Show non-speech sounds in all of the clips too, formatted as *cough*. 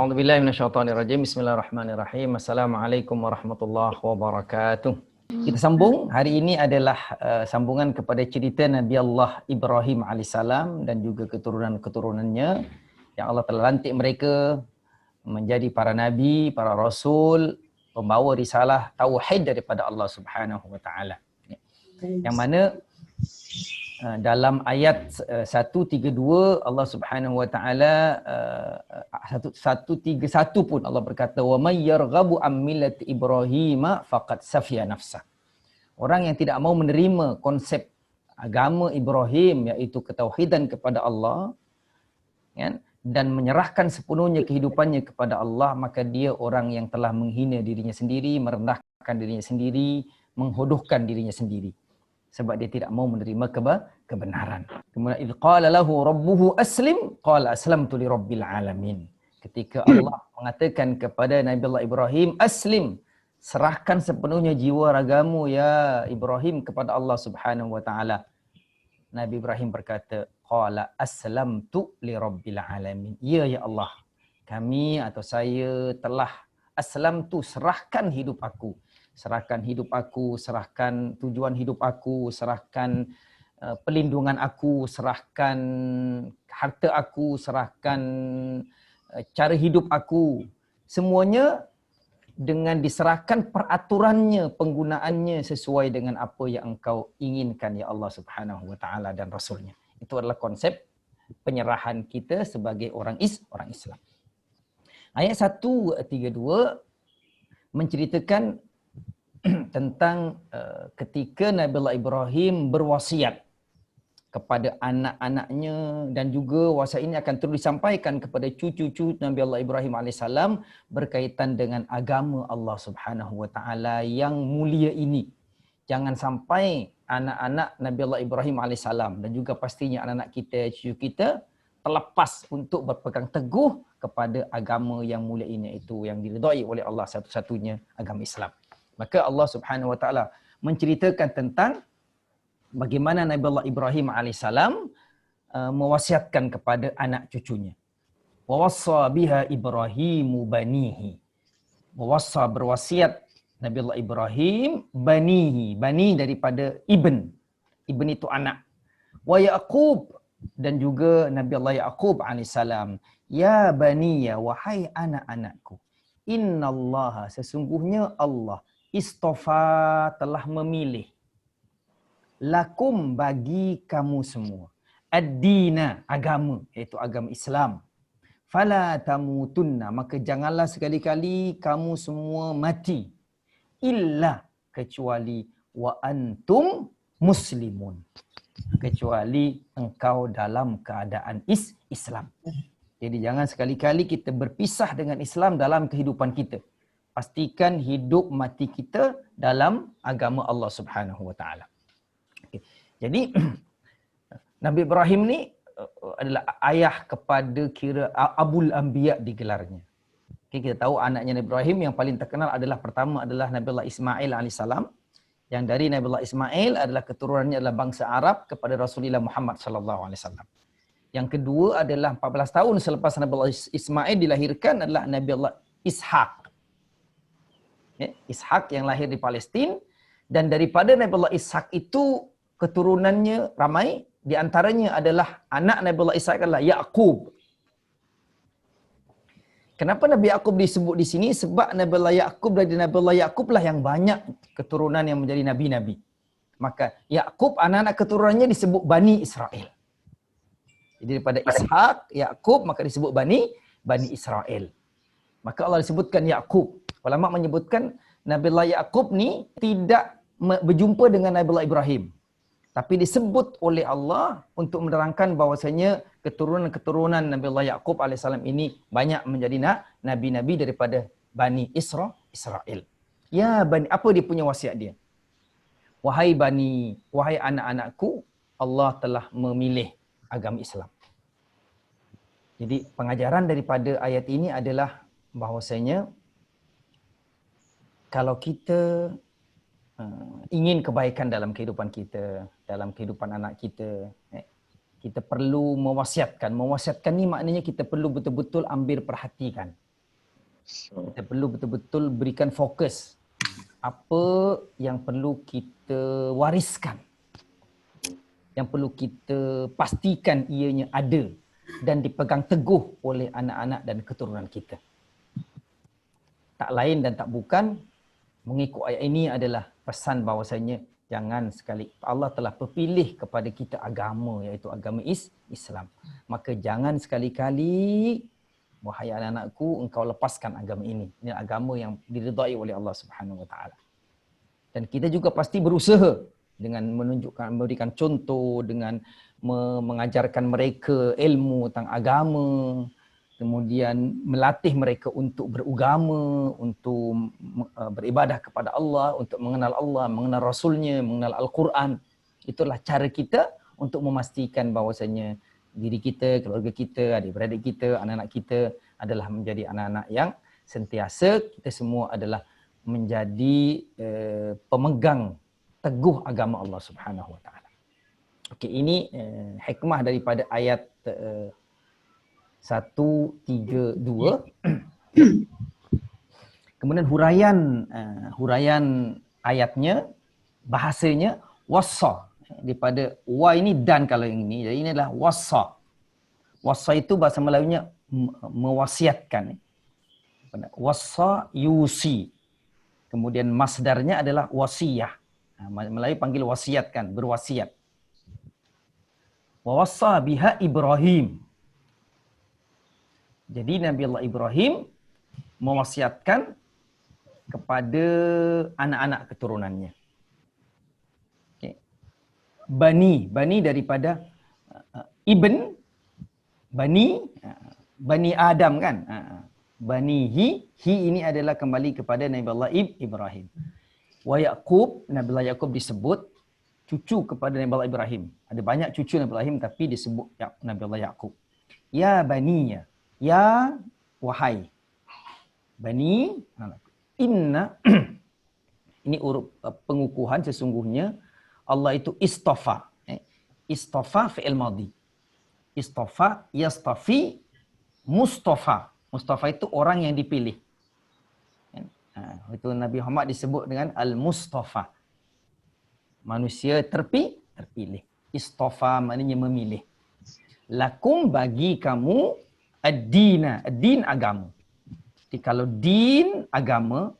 A'udzu billahi minasyaitonir rajim. Bismillahirrahmanirrahim. Assalamualaikum warahmatullahi wabarakatuh. Kita sambung. Hari ini adalah uh, sambungan kepada cerita Nabi Allah Ibrahim alaihissalam dan juga keturunan-keturunannya yang Allah telah lantik mereka menjadi para nabi, para rasul, pembawa risalah tauhid daripada Allah Subhanahu wa taala. Yang mana dalam ayat uh, 132 Allah Subhanahu wa taala uh, 131 pun Allah berkata wa may yarghabu am millati ibrahim faqad safiya nafsa. Orang yang tidak mau menerima konsep agama Ibrahim iaitu ketauhidan kepada Allah kan dan menyerahkan sepenuhnya kehidupannya kepada Allah maka dia orang yang telah menghina dirinya sendiri merendahkan dirinya sendiri menghodohkan dirinya sendiri sebab dia tidak mau menerima keba- kebenaran. Kemudian idh qala lahu rabbuhu aslim qala aslamtu li rabbil alamin. Ketika Allah mengatakan kepada Nabi Allah Ibrahim aslim serahkan sepenuhnya jiwa ragamu ya Ibrahim kepada Allah Subhanahu wa taala. Nabi Ibrahim berkata qala aslamtu li rabbil alamin. Ya ya Allah. Kami atau saya telah aslam tu serahkan hidup aku serahkan hidup aku, serahkan tujuan hidup aku, serahkan uh, pelindungan aku, serahkan harta aku, serahkan uh, cara hidup aku. Semuanya dengan diserahkan peraturannya, penggunaannya sesuai dengan apa yang engkau inginkan ya Allah Subhanahu wa taala dan rasulnya. Itu adalah konsep penyerahan kita sebagai orang is orang Islam. Ayat 132 menceritakan *clears throat* tentang uh, ketika Nabi Allah Ibrahim berwasiat kepada anak-anaknya dan juga wasiat ini akan terus disampaikan kepada cucu-cucu Nabi Allah Ibrahim alaihissalam berkaitan dengan agama Allah Subhanahu wa taala yang mulia ini. Jangan sampai anak-anak Nabi Allah Ibrahim alaihissalam dan juga pastinya anak-anak kita, cucu kita terlepas untuk berpegang teguh kepada agama yang mulia ini itu yang diridai oleh Allah satu-satunya agama Islam. Maka Allah Subhanahu Wa Taala menceritakan tentang bagaimana Nabi Allah Ibrahim alaihissalam uh, mewasiatkan kepada anak cucunya. Wawassa biha Ibrahimu banihi. Wawassa berwasiat Nabi Allah Ibrahim banihi. Bani daripada ibn. Ibn itu anak. Wa Yaqub dan juga Nabi Allah Yaqub alaihissalam. Ya bani ya wahai anak-anakku. Inna Allah sesungguhnya Allah istofa telah memilih. Lakum bagi kamu semua. Ad-dina agama iaitu agama Islam. Fala tamutunna maka janganlah sekali-kali kamu semua mati. Illa kecuali wa antum muslimun. Kecuali engkau dalam keadaan is Islam. Jadi jangan sekali-kali kita berpisah dengan Islam dalam kehidupan kita pastikan hidup mati kita dalam agama Allah Subhanahu wa taala. Jadi *clears throat* Nabi Ibrahim ni uh, adalah ayah kepada kira Abul Anbiya digelarnya. Okay, kita tahu anaknya Nabi Ibrahim yang paling terkenal adalah pertama adalah Nabi Allah Ismail alaihissalam. Yang dari Nabi Allah Ismail adalah keturunannya adalah bangsa Arab kepada Rasulullah Muhammad sallallahu alaihi wasallam. Yang kedua adalah 14 tahun selepas Nabi Allah Ismail dilahirkan adalah Nabi Allah Ishaq ya, Ishak yang lahir di Palestin dan daripada Nabi Allah Ishak itu keturunannya ramai di antaranya adalah anak Nabi Allah Ishak adalah Yaqub. Kenapa Nabi Yaqub disebut di sini? Sebab Nabi Allah Yaqub dari Nabi Allah Yaqub lah yang banyak keturunan yang menjadi nabi-nabi. Maka Yaqub anak-anak keturunannya disebut Bani Israel. Jadi daripada Ishak, Yaqub maka disebut Bani Bani Israel. Maka Allah disebutkan Yaqub. Ulama menyebutkan Nabi Allah Yaqub ni tidak berjumpa dengan Nabi Allah Ibrahim. Tapi disebut oleh Allah untuk menerangkan bahawasanya keturunan-keturunan Nabi Allah Yaqub AS ini banyak menjadi nabi-nabi daripada Bani Isra Israel. Ya Bani, apa dia punya wasiat dia? Wahai Bani, wahai anak-anakku, Allah telah memilih agama Islam. Jadi pengajaran daripada ayat ini adalah bahawasanya kalau kita uh, ingin kebaikan dalam kehidupan kita, dalam kehidupan anak kita, eh, kita perlu mewasiatkan. Mewasiatkan ni maknanya kita perlu betul-betul ambil perhatikan. Kita perlu betul-betul berikan fokus apa yang perlu kita wariskan. Yang perlu kita pastikan ianya ada dan dipegang teguh oleh anak-anak dan keturunan kita. Tak lain dan tak bukan mengikut ayat ini adalah pesan bahawasanya jangan sekali Allah telah berpilih kepada kita agama iaitu agama is Islam. Maka jangan sekali-kali wahai anak-anakku engkau lepaskan agama ini. Ini agama yang diridai oleh Allah Subhanahu wa taala. Dan kita juga pasti berusaha dengan menunjukkan memberikan contoh dengan mengajarkan mereka ilmu tentang agama, kemudian melatih mereka untuk beragama, untuk uh, beribadah kepada Allah, untuk mengenal Allah, mengenal Rasulnya, mengenal Al-Quran. Itulah cara kita untuk memastikan bahawasanya diri kita, keluarga kita, adik-beradik kita, anak-anak kita adalah menjadi anak-anak yang sentiasa kita semua adalah menjadi uh, pemegang teguh agama Allah Subhanahu Wa Taala. Okey, ini uh, hikmah daripada ayat uh, satu, tiga, dua. *clears throat* Kemudian huraian uh, huraian ayatnya bahasanya wasa daripada wa ini dan kalau yang ini jadi ini adalah wasa. Wasa itu bahasa Melayunya mewasiatkan. Wasa yusi. Kemudian masdarnya adalah wasiyah. Melayu panggil wasiatkan, berwasiat. Wa wasa biha Ibrahim. Jadi Nabi Allah Ibrahim mewasiatkan kepada anak-anak keturunannya. Okay. Bani, bani daripada uh, ibn bani uh, bani Adam kan? Uh, bani hi, hi ini adalah kembali kepada Nabi Allah Ibrahim. Wa Yaqub, Nabi Allah Yaqub disebut cucu kepada Nabi Allah Ibrahim. Ada banyak cucu Nabi Allah Ibrahim tapi disebut ya, Nabi Allah Yaqub. Ya baniya, Ya wahai bani inna *clears throat* ini urut uh, pengukuhan sesungguhnya Allah itu istafa eh, istafa fi'il madhi istafa yastafi mustafa mustafa itu orang yang dipilih. Ha, itu Nabi Muhammad disebut dengan al-mustafa manusia terpi terpilih. Istafa maknanya memilih. Lakum bagi kamu ad-dina, ad-din agama. Jadi kalau din agama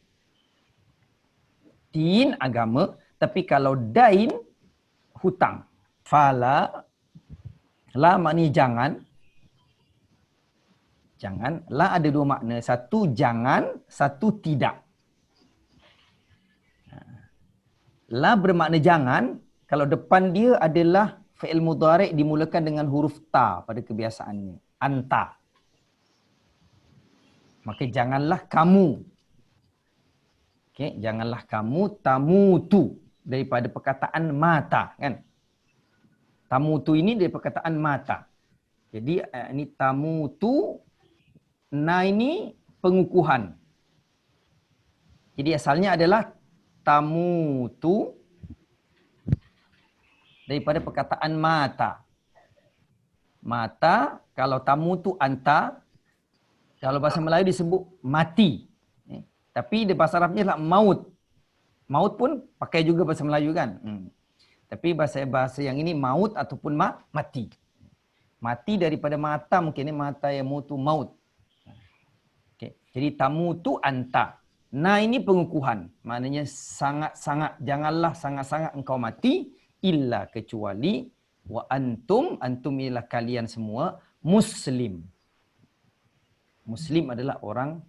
din agama tapi kalau dain hutang. Fala la makni jangan. Jangan. La ada dua makna. Satu jangan satu tidak. La bermakna jangan kalau depan dia adalah fi'il mudhari' dimulakan dengan huruf ta pada kebiasaannya. Anta maka janganlah kamu. Okey janganlah kamu tamu tu daripada perkataan mata kan? Tamu tu ini dari perkataan mata. Jadi eh, ini tamu tu na ini pengukuhan. Jadi asalnya adalah tamu tu daripada perkataan mata. Mata kalau tamu tu anta kalau bahasa Melayu disebut mati. Eh, tapi di bahasa Arabnya adalah maut. Maut pun pakai juga bahasa Melayu kan. Hmm. Tapi bahasa bahasa yang ini maut ataupun ma mati. Mati daripada mata mungkin ini mata yang mutu maut. Okay. Jadi tamu tu anta. Nah ini pengukuhan. Maknanya sangat-sangat janganlah sangat-sangat engkau mati illa kecuali wa antum antum ialah kalian semua muslim. Muslim adalah orang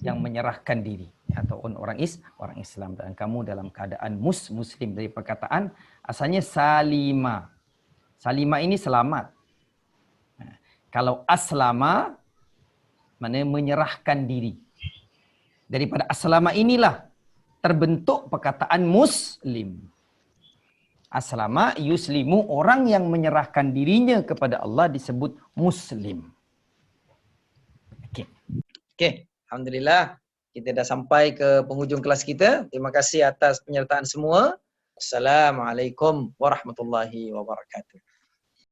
yang menyerahkan diri ataupun orang is orang Islam dan kamu dalam keadaan mus muslim dari perkataan asalnya salima. Salima ini selamat. Kalau aslama mana menyerahkan diri. Daripada aslama inilah terbentuk perkataan muslim. Aslama yuslimu orang yang menyerahkan dirinya kepada Allah disebut muslim. Okey, alhamdulillah kita dah sampai ke penghujung kelas kita. Terima kasih atas penyertaan semua. Assalamualaikum warahmatullahi wabarakatuh.